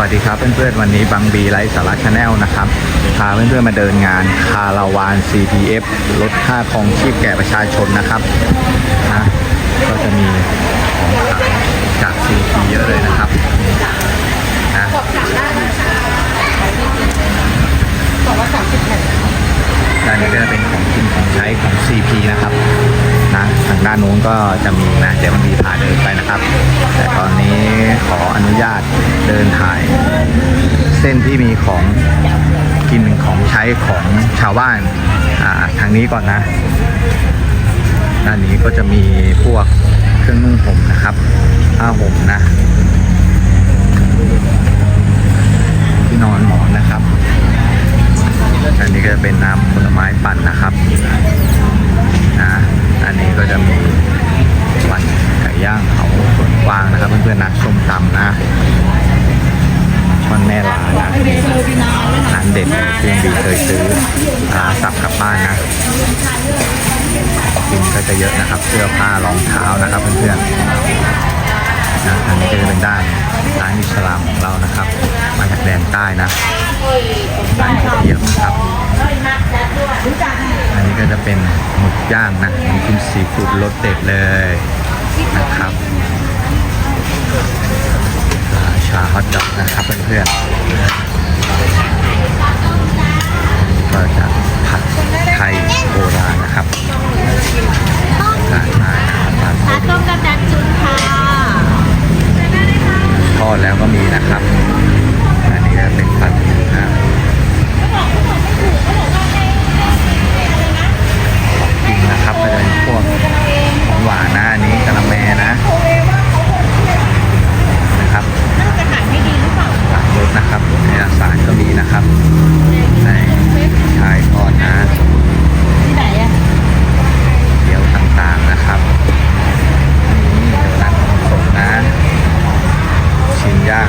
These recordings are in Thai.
วัสดีครับเพื่อนๆวันนี้บังบีไลฟ์สาระชาแนลนะครับพาเพื่อนๆมาเดินงานคาราวาน CPF ลดค่าครองชีพแก่ประชาชนนะครับนะก็จะมีของขายจาก CP เยอะเลยนะครับนะบอกว่าสามสิบแผ่นด้านนี้ก็จะเป็นของกินของใช้ของ CP นะครับนะทางด้านนู้นก็จะมีนะเดี๋ยวมันมีพาเดินไปนะครับ แต่ตอน นี้ขออนุญาตเดินถ่าย เส้นที่มีของกินของใช้ของชาวบ้านทางนี้ก่อนนะ ด้านนี้ก็จะมีพวกเครื่องนุ่งห่มนะครับผ้าห่มนะที่นอนหมอนนะครับอันนี้ก็จะเป็นน้ำผลไม้ปั่นนะครับนะอันนี้ก็จะมีวันไก่ย่างเขาสวนกวางนะครับเพื่อนๆนะส้มตำ นะช่อนแม่ลานะร้านเด็ดเลยที่ยังดีเคยซื้อร้าสับกลับบ้านนะกินก็จะเยอะนะครับ เสื้อผ้ารองเท้านะครับเพื่อนๆนะอันนี้ก็จะเป็นด้านร้านอิสลามของเรานะครับ มาจากแดนใต้นะร้านก๋วยเตี๋ยวครับอันนี้ก็จะเป็นหมึกย่างนะน้ำจิ้มซีฟูดรสเด็ดเลยนะครับ ชาฮอตดอกนะครับเพื่อนๆ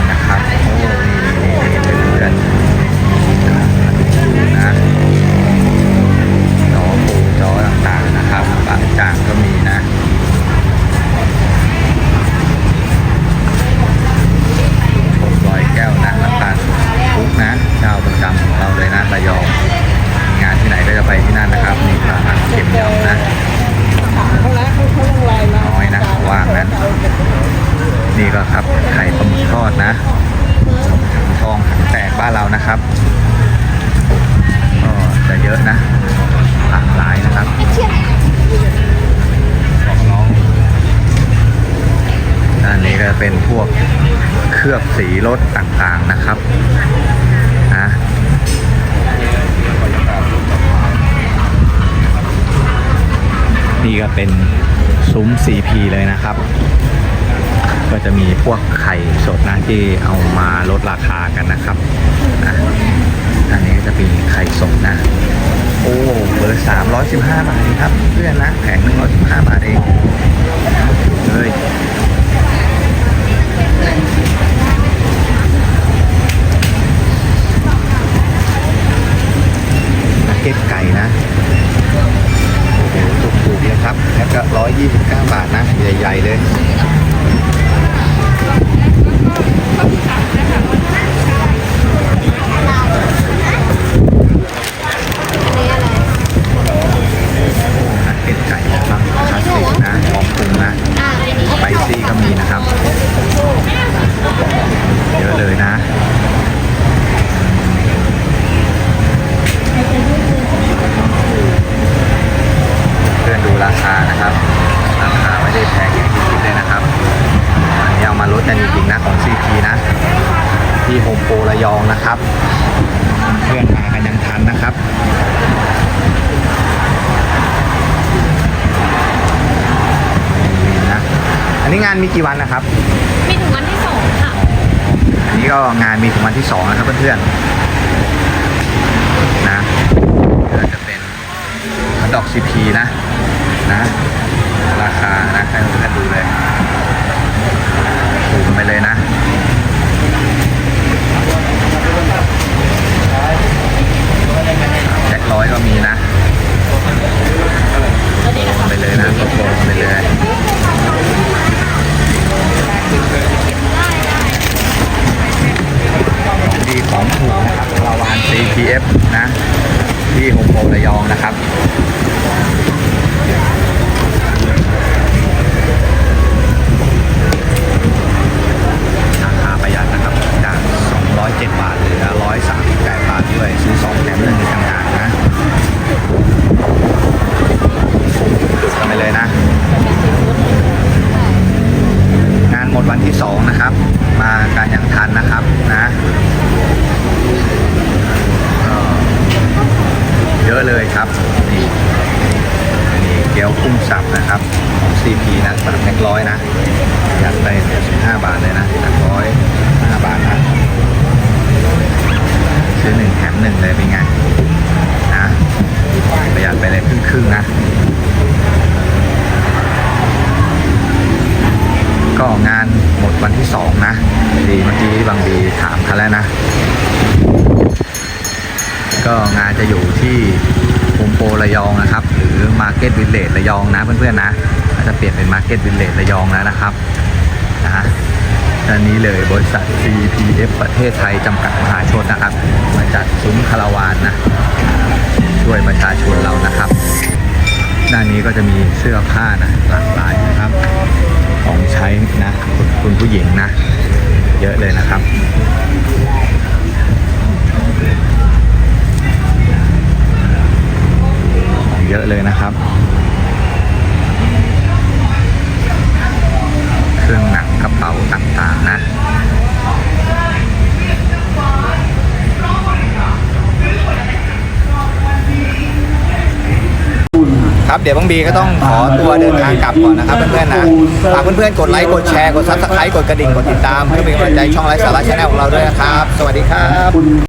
นย่างนะครับโอ้นี่นี่นี่นี่เพื่อนๆดูนะจอปูจอต่างๆนะครับบางจางก็มีนะชมรอยแก้วนะน้ำตาลทุกนะเจ้าประจำของเราเลยนะระยองมีงานที่ไหนก็จะไปที่นั่นนะครับนี่ปลาหักเข็มยำนะถามเขาแล้วเขาเขาลงไลน์มาน้อยนะว่างนั้นนี่ก็ครับไข่ นะทองถังแตกบ้านเรานะครับก็จะเยอะนะหลากหลายนะครับของน้องด้านนี้ก็เป็นพวกเคลือบสีรถต่างๆนะครับนะนี่ก็เป็นซุ้ม CP เลยนะครับ ก็จะมีพวกไข่สดนะที่เอามาลดราคากันนะครับนะอันนี้ก็จะมีไข่สดนะ โอ้เบอร์สามร้อยสิบห้าบาทเองครับ เพื่อนนะแผงหนึ่งร้อยสิบห้าบาทเองเลยนักเก็ตไก่นะ โอ้โหถูกๆเลยครับ แล้วก็ร้อยยี่สิบเก้าบาทนะ ใหญ่ๆเลย นักเก็ตไก่นะครับคลาสสิกนะหอมปรุงนะ อ่าอันนี้ สไปซี่ก็มีนะครับ เยอะเลยนะ เพื่อนดูราคานะครับ ราคาไม่ได้แพงอย่างที่คิดเลยนะครับ อันนี้เอามาลด กันจริงๆนะของ CP นะ ที่โฮมโปรระยองนะครับ เพื่อนมากันยังทันนะครับนี่นะอันนี้งานมีกี่วันนะครับ มีถึงวันที่สองค่ะ อันนี้ก็งานมีถึงวันที่สองนะครับเพื่อนๆนะก็จะเป็นดอกซีพีนะนะราคานะให้เพื่อนๆดูเลยถูกกัน ไปเลยนะ แจ็คร้อยก็มีนะไปเลยนะโกงไปเลยด้ได้ถูกนะครับคาราวาน CPF นะ ที่โฮมโปรระยองนะครับ ราคาประหยัดนะครับ จาก 107 บาท เหลือ 138 บาทด้วย ซื้อ 2 แถมหนึ่งต่างหากนะจุดกันไปเลยนะ งานหมดวันที่ 2 นะครับ มาการอย่างทันนะครับนะก็เยอะเลยครับ นี่นี่เกี๊ยวกุ้งสับนะครับของ CP นะสามแพ็คร้อยนะอยากไป15 บาทเลยนะจากร้อย5บาทนะซื้อหนึ่งแถมหนึ่งเลยเป็นไงนะประหยัดไปเลยครึ่งๆนะ ก็งานหมดวันที่สองนะดีเมื่อกี้บางดีถามเขาแล้วนะ ก็งานจะอยู่ที่โฮมโปรระยองนะครับ หรือมาร์เก็ตวิลเลจระยองนะเพื่อนๆนะก็จะเปลี่ยนเป็นมาร์เก็ตวิลเลจระยองแล้วนะครับนะฮะอันนี้เลยบริษัท CPF ประเทศไทยจำกัดมหาชนนะครับ มาจัดซุ้มคาราวานนะ ช่วยประชาชนเรานะครับ ด้านนี้ก็จะมีเสื้อผ้านะหลากหลายนะครับ ของใช้นะคุณคุณผู้หญิงนะ เยอะเลยนะครับของเยอะเลยนะครับ เครื่องหนังกระเป๋าต่างๆนะ ครับ เดี๋ยวบังบีก็ต้องขอตัวเดินทางกลับก่อนนะครับเพื่อนๆนะฝากเพื่อนๆกดไลค์กดแชร์กดซับสไครต์กดกระดิ่งกดติดตามเพื่อเป็นกำลังใจช่องไลฟ์สาระชาแนลของเราด้วยนะครับ สวัสดีครับ